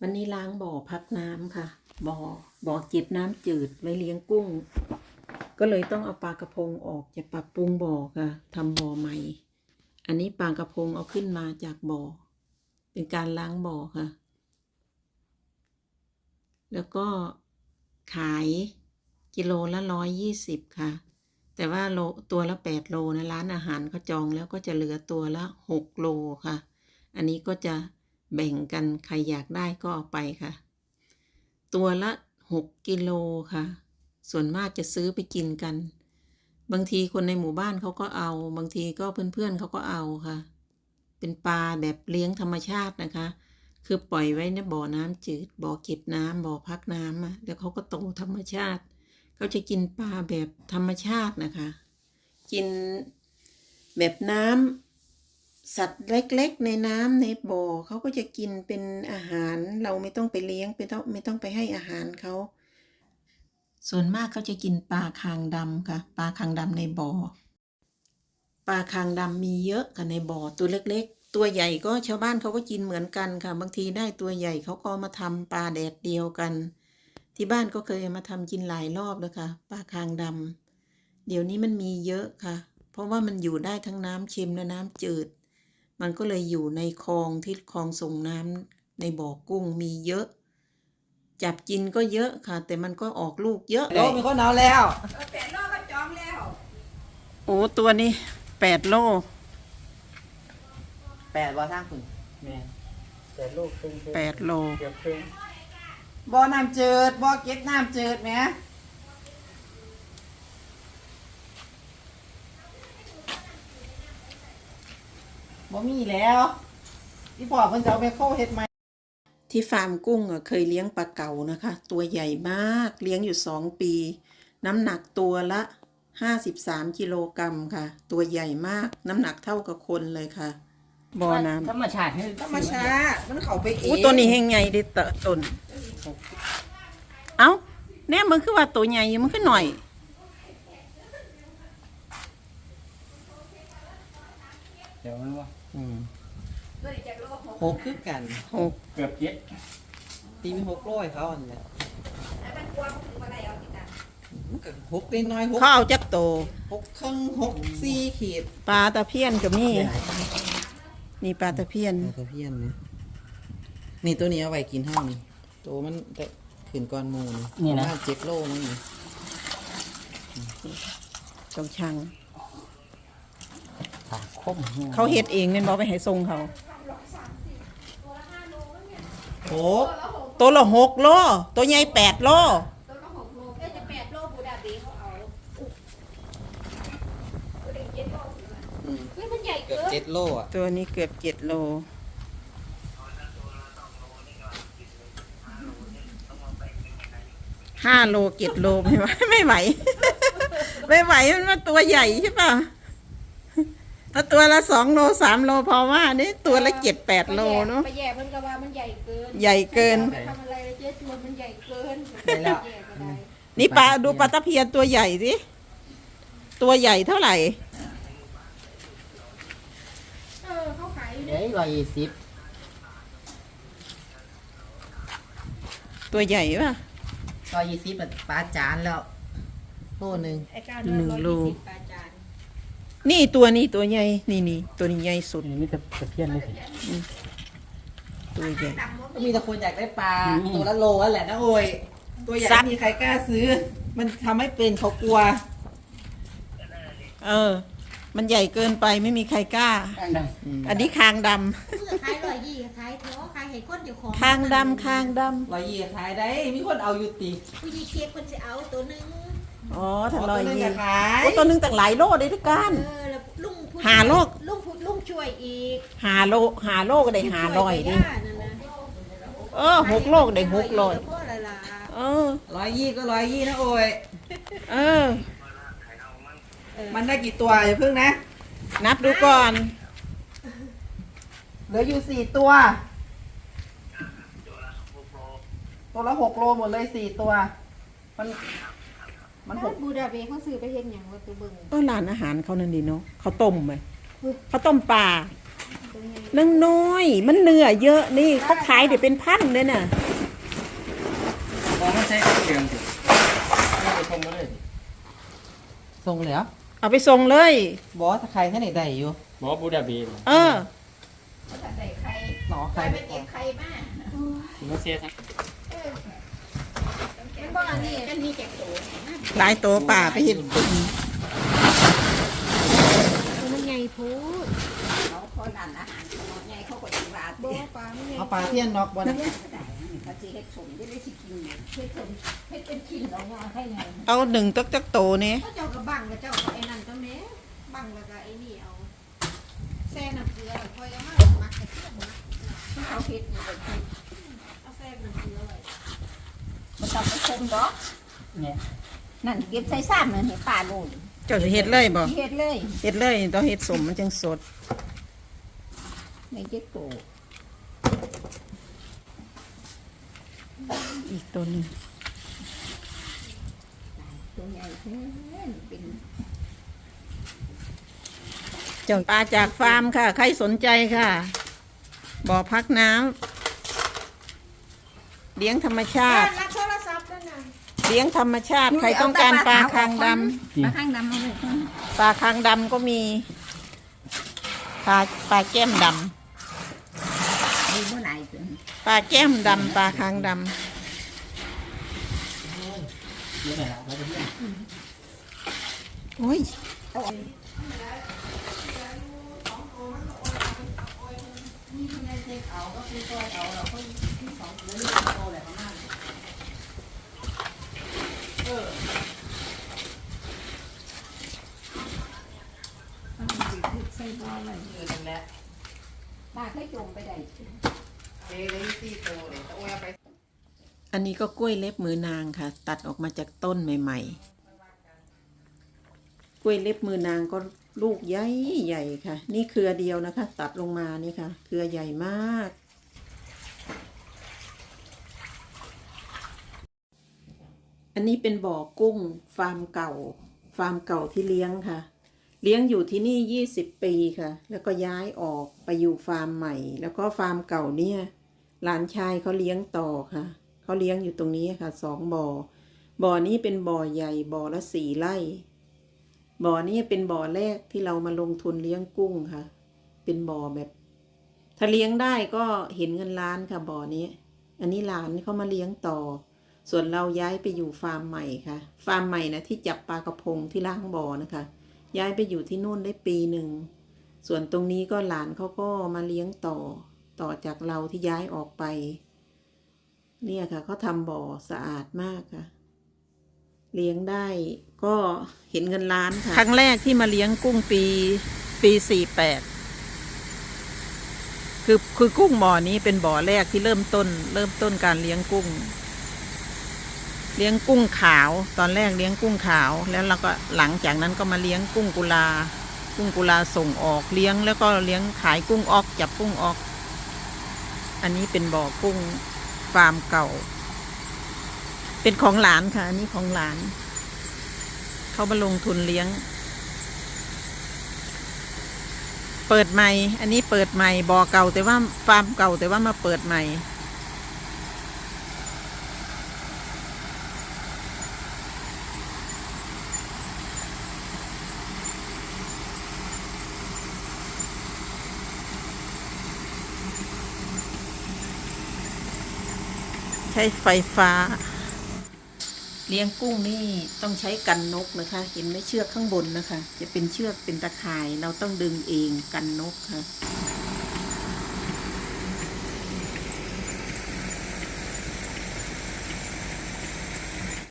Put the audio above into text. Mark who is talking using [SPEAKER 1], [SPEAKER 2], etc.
[SPEAKER 1] วันนี้ล้างบ่อพักน้ำค่ะ บ่อบ่อเก็บน้ำจืดไว้เลี้ยงกุ้ง ก็เลยต้องเอาปลากระพงออกจะปรับปรุงบ่อค่ะทำบ่อใหม่ อันนี้ปลากระพงเอาขึ้นมาจากบ่อ เป็นการล้างบ่อค่ะ แล้วก็ขายกิโลละร้อยยี่สิบค่ะ แต่ว่าโลตัวละแปดโลนะร้านอาหารเขาจองแล้วก็จะเหลือตัวละหกโลค่ะ อันนี้ก็จะ แบ่งกันใครอยากได้ก็เอาไปค่ะ ตัวละหกกิโลค่ะ ส่วนมากจะซื้อไปกินกัน บางทีคนในหมู่บ้านเขาก็เอา บางทีก็เพื่อนๆเขาก็เอาค่ะ เป็นปลาแบบเลี้ยงธรรมชาตินะคะ คือปล่อยไว้ในบ่อน้ำจืด บ่อเก็บน้ำบ่อพักน้ำอะแล้วเขาก็โตธรรมชาติ เขาจะกินปลาแบบธรรมชาตินะคะ กินแบบน้ำ สัตว์เล็กๆ ในน้ำในบ่อเขาก็จะกินเป็นอาหารเราไม่ต้องไปเลี้ยงไม่ต้องไม่ต้องไปให้อาหารเขา ส่วนมากเขาจะกินปลาคางดำค่ะ ปลาคางดำในบ่อปลาคางดำมีเยอะค่ะในบ่อตัวเล็ก ๆ ตัวใหญ่ก็ชาวบ้านเขาก็กินเหมือนกันค่ะ บางทีได้ตัวใหญ่เขาก็มาทำปลาแดดเดียวกัน ที่บ้านก็เคยมาทำกินหลายรอบแล้วค่ะปลาคางดำเดี๋ยวนี้มันมีเยอะค่ะ เพราะว่ามันอยู่ได้ทั้งน้ำเค็มและน้ำจืด มันก็เลยอยู่ในคลองที่คลองส่งน้ำในบ่อกุ้งมีเยอะ จับกินก็เยอะค่ะ แต่มันก็ออกลูกเยอะ
[SPEAKER 2] โลมีคนเอาแล้ว
[SPEAKER 3] แปดรอบก็จองแล้ว
[SPEAKER 1] โอ้ตัวนี้แปดโล
[SPEAKER 2] แปดบ่ทางคุณแม่แปดลูกครึ่ง
[SPEAKER 1] แปดโล
[SPEAKER 2] เกือบครึ่งบ่อน้ำจืดบ่อเก็บน้ำจืดแหม่ บ่มีแล้วพี่พ่อเพิ่นจะเอาไปโคเฮ็ดไหม
[SPEAKER 1] ที่ฟาร์มกุ้งอะเคยเลี้ยงปลาเก๋านะคะ ตัวใหญ่มากเลี้ยงอยู่สองปี น้ำหนักตัวละห้าสิบสามกิโลกรัมค่ะ ตัวใหญ่มากน้ำหนักเท่ากับคนเลยค่ะบ่อน้ำ
[SPEAKER 4] ธรรมชาติให้
[SPEAKER 2] ธรรมชาติมันเข้าไปเอง
[SPEAKER 1] อู้ตัวนี้แห้งใหญ่ดิเตอะตนเอ้าแน่มันคือว่าตัวใหญ่อยู่มันคือหน่อย
[SPEAKER 4] เดี๋ยวมันว่า
[SPEAKER 2] อืม
[SPEAKER 3] ตัวนี้จากโลกหก
[SPEAKER 2] หกคือกัน
[SPEAKER 1] หก
[SPEAKER 4] เกือบเจ็ด
[SPEAKER 2] ตีมีหกร้อยเขาอันเนี้ย
[SPEAKER 3] แล้วมันกลัวมันถึงมาได้เอาที่ตา
[SPEAKER 2] มันก็หกเล็กน้อยหก
[SPEAKER 1] เขาเอาจักโต
[SPEAKER 2] หกครึ่งหกสี่ขีด
[SPEAKER 1] ปลาตะเพียนก็มีนี่ปลาตะเพียน
[SPEAKER 2] ตะเพียนเนี่ยนี่ตัวนี้เอาไว้กินห้างนี่ตัวมันแต่ขึ้นก้อนหมูนี่ประมาณเจ็ดโลมั้งนี่
[SPEAKER 1] ตรงช่าง
[SPEAKER 4] ปากคม
[SPEAKER 1] เขาเฮ็ดเองเนี่ยบอกไปให้ทรงเขา
[SPEAKER 2] โอ้
[SPEAKER 1] ตัวละหกโลตัวใหญ่แปดโล
[SPEAKER 3] ตัวละหกโลเอ้ยจะแปดโลบูดาเบเขาเอาตัวเด็กเจ็ดโลเฮ้ยมันใหญ่
[SPEAKER 2] เกื
[SPEAKER 3] เกิ
[SPEAKER 2] อบ
[SPEAKER 3] น
[SPEAKER 2] เจ็ดโลอะ
[SPEAKER 1] ตัวนี้เกือบเจ็ดโลห้าโลเจ็ดโลไม่ไหวไม่ไหว ไม่ไหวมันว่าตัวใหญ่ใช่ป่ะ ถ้าตัวละสองโลสามโลพอว่านี่ตัวละเจ็ดแปดโลเนาะ
[SPEAKER 3] ไปแย่มันก็ว่ามันใหญ่เกิน
[SPEAKER 1] ใหญ่เกิน
[SPEAKER 3] ทำอะไรเลยเจ๊ชวนมันใหญ่เกิน
[SPEAKER 2] ได้แล้ว
[SPEAKER 3] แย่ก็ได้
[SPEAKER 1] นี่ปลาดูปลาตะเพียนตัวใหญ่สิ ตัวใหญ่เท่าไหร่
[SPEAKER 3] เออเขาขายอยู่
[SPEAKER 4] เดี๋ยวร้อยยี่สิบ
[SPEAKER 1] ตัวใหญ่ป่ะ
[SPEAKER 2] ร้อยยี่สิบปลาจานแล้วโลหนึ่ง
[SPEAKER 3] ไอ้การ
[SPEAKER 1] หนึ่งโล
[SPEAKER 3] ร้อยยี่สิบปลาจา น
[SPEAKER 1] นี่ตัวนี้ตัวใหญ่นี่นี่ตัวนี้ใหญ่สุด
[SPEAKER 4] นี่มีแต่ตะเพียนเลยสิ
[SPEAKER 1] ตัวใหญ่
[SPEAKER 3] ดำ
[SPEAKER 2] ก็มีแต่คนอยากได้ปลาตัวละโลนั่นแหละนะโอยตัวใหญ่
[SPEAKER 1] สัตว์
[SPEAKER 2] ไม่มีใครกล้าซื้อ มันทำให้เป็นเขากลัว
[SPEAKER 1] เออ มันใหญ่เกินไปไม่มีใครกล้า
[SPEAKER 4] ดัง
[SPEAKER 1] อันนี้คางด
[SPEAKER 5] เมื่อขายร้อยยี่ขายเถอะขายให้คนเจ้าของำ
[SPEAKER 1] คางดำคางด
[SPEAKER 2] ร้อยยี่ขายได้ มีคนเอาอยู่ติ
[SPEAKER 5] ผู้ยี่เค้กคนจะเอาตัวหนึงำ
[SPEAKER 1] อ๋อถ้าลอย
[SPEAKER 2] ตัวหนึ่ง
[SPEAKER 1] ยี่
[SPEAKER 2] จะขาย
[SPEAKER 1] โอ้ตัวหนึงตั้งหลายโลเลยด้วยกัน
[SPEAKER 5] เออแล้วลุงผู้
[SPEAKER 1] หาโลก
[SPEAKER 5] ลุงผู้ลุงช่วยอีก
[SPEAKER 1] หาโลหาโลก็ได้หาลอยดิ
[SPEAKER 5] ช่วกับย่านั่นนะ
[SPEAKER 1] เออหกโลก็ได้หกลอย
[SPEAKER 5] เพราะอะไรล่ะ
[SPEAKER 1] เออ
[SPEAKER 2] ร้อยยี่ก็ร้อยยี่นะโอย
[SPEAKER 1] เออ
[SPEAKER 2] มันได้กี่ตัวอย่าเพิ่งนะ
[SPEAKER 1] นับดูก่อน
[SPEAKER 2] เหลืออยู่สี่ตัว ตัวละหกโลหมดเลยสี่ตัว มัน มันหก
[SPEAKER 5] บูดาเบเขาซื้อไปเห็นอย่างว่าตัวเบิ่ง
[SPEAKER 1] ก็ร้านอาหารเขานั่นดีเนาะเขาต้มไหมเขาต้มปลานังน้อย มันเนื้อเยอะนี่เขาขายเดี๋ยวเป็นพันเลยน่ะ
[SPEAKER 4] มองไม่ใช่เครื่องสิไม่ไปชมมาเลย
[SPEAKER 2] ส่งเลยเหรอ
[SPEAKER 1] เอาไปส่งเลย
[SPEAKER 2] บอสถ้าใครท่านไหนได้อยู่
[SPEAKER 4] บอกว่าบูดาบี
[SPEAKER 1] เออ
[SPEAKER 3] เขาจะใส่ไข่
[SPEAKER 2] หนอใคร
[SPEAKER 3] ใคร
[SPEAKER 2] ไป
[SPEAKER 3] ไป
[SPEAKER 2] ก่อ
[SPEAKER 3] เก็
[SPEAKER 2] น
[SPEAKER 3] บไข่มา
[SPEAKER 4] ถึงมาเสียทั้ง
[SPEAKER 3] เป็ นี่กันนี่แจกโต
[SPEAKER 1] หลายโตป่าไปเห็น
[SPEAKER 5] มันใหญ่โพูด
[SPEAKER 3] เขาเขาร้านอาหารเขาใหญ่เขาก็จะวาด
[SPEAKER 5] บ่ปลามันใหญ่
[SPEAKER 2] เอาปลาเทียนนอกบนะ
[SPEAKER 3] เขาจะเฮ็ดสมจะได้สิกินเฮ็ดเป็นเฮ็ดเป็นชิ้นเราเนี่ยให้ไง
[SPEAKER 1] เอาหนึ่งตักจักโตนี่
[SPEAKER 5] เขาเจ้ากับบังกับเจ้ากับไอ้นั่นก็แม่บังแล้วก็ไอ้นี่เอาแซ่น้ำเกลือคอยเอามาหมักกระเทียมนะ
[SPEAKER 3] ที่เขาเฮ็ด
[SPEAKER 5] เอาแซ่น้ำเกลือไว้
[SPEAKER 3] มันต้องไปชมดอก
[SPEAKER 4] เนี่ย
[SPEAKER 3] นั่นเก็บใส่ซ้ำนั่นให้ป้าโลด
[SPEAKER 1] เจ้าจะเฮ็ดเลยบ่
[SPEAKER 3] เฮ็ดเลย
[SPEAKER 1] เฮ็ดเลยต้องเฮ็ดสมมันจังสด
[SPEAKER 3] ไม่เจ็กโต
[SPEAKER 1] อีกตัวหนึง
[SPEAKER 3] ตัวใหญ่แท้เป็น
[SPEAKER 1] เจ้าปลาจากฟาร์มค่ะ ใครสนใจค่ะ บ่อพักน้ำเลี้ยงธรรมชา
[SPEAKER 5] อ่า
[SPEAKER 1] ติ เลี้ยงธรรมชาติ ใครต้องการปลาคางด
[SPEAKER 3] ปลาคางดำเอาเลยำ
[SPEAKER 1] ปลาคางดำก็มีปลาปลาแก้มด
[SPEAKER 3] มีเมื่อไหร่ถึงำ
[SPEAKER 1] ปลาแก้มดำปลาคางด
[SPEAKER 4] เยอะหน่อยละแล้วก็เพื่อนำ
[SPEAKER 1] โอ้ย
[SPEAKER 3] ใส่บ่อไว้
[SPEAKER 2] เออนั่นแหละ
[SPEAKER 3] ปลาเคยจมไปได้
[SPEAKER 2] เอ้ยได้สี่ตัวเลยต่โอ้ยเอาไป
[SPEAKER 1] อันนี้ก็กล้วยเล็บมือนางค่ะ ตัดออกมาจากต้นใหม่ๆ กล้วยเล็บมือนางก็ลูกใหญ่ใหญ่ค่ะ นี่เครือเดียวนะคะ ตัดลงมานี่ค่ะ เครือใหญ่มาก อันนี้เป็นบ่อกุ้งฟาร์มเก่า ฟาร์มเก่าที่เลี้ยงค่ะ เลี้ยงอยู่ที่นี่ยี่สิบปีค่ะ แล้วก็ย้ายออกไปอยู่ฟาร์มใหม่ แล้วก็ฟาร์มเก่าเนี่ยหลานชายเขาเลี้ยงต่อค่ะเขาเลี้ยงอยู่ตรงนี้ค่ะสองบ่อบ่อนี้เป็นบ่อใหญ่บ่อละสี่ไร่บ่อนี้เป็นบ่อแรกที่เรามาลงทุนเลี้ยงกุ้งค่ะ เป็นบ่อแบบ ถ้าเลี้ยงได้ก็เห็นเงินล้านค่ะบ่อนี้ อันนี้หลานเขามาเลี้ยงต่อ ส่วนเราย้ายไปอยู่ฟาร์มใหม่ค่ะ ฟาร์มใหม่นะที่จับปลากระพงที่ล้างบ่อนะคะ ย้ายไปอยู่ที่นู่นได้ปีหนึ่ง ส่วนตรงนี้ก็หลานเขาก็มาเลี้ยงต่อ ต่อจากเราที่ย้ายออกไป เนี่ยค่ะเขาทำบ่อสะอาดมากค่ะ เลี้ยงได้ก็เห็นเงินล้านค่ะ ครั้งแรกที่มาเลี้ยงกุ้งปีปีสี่แปดคือคือกุ้งบ่อนี้เป็นบ่อแรกที่เริ่มต้น เริ่มต้นการเลี้ยงกุ้ง เลี้ยงกุ้งขาว ตอนแรกเลี้ยงกุ้งขาว แล้วเราก็หลังจากนั้นก็มาเลี้ยงกุ้งกุลา กุ้งกุลาส่งออกเลี้ยงแล้วก็เลี้ยงขายกุ้งออกจับกุ้งออก อันนี้เป็นบ่อกุ้งฟาร์มเก่า เป็นของหลานค่ะ อันนี้ของหลาน เขามาลงทุนเลี้ยง เปิดใหม่ อันนี้เปิดใหม่บ่อเก่าแต่ว่าฟาร์มเก่าแต่ว่ามาเปิดใหม่ ช้ไฟฟ้า เลี้ยงกุ้งนี่ต้องใช้กันนกนะคะ เห็นไหมเชือกข้างบนนะคะ จะเป็นเชือกเป็นตะข่ายเราต้องดึงเองกันนกค่ะ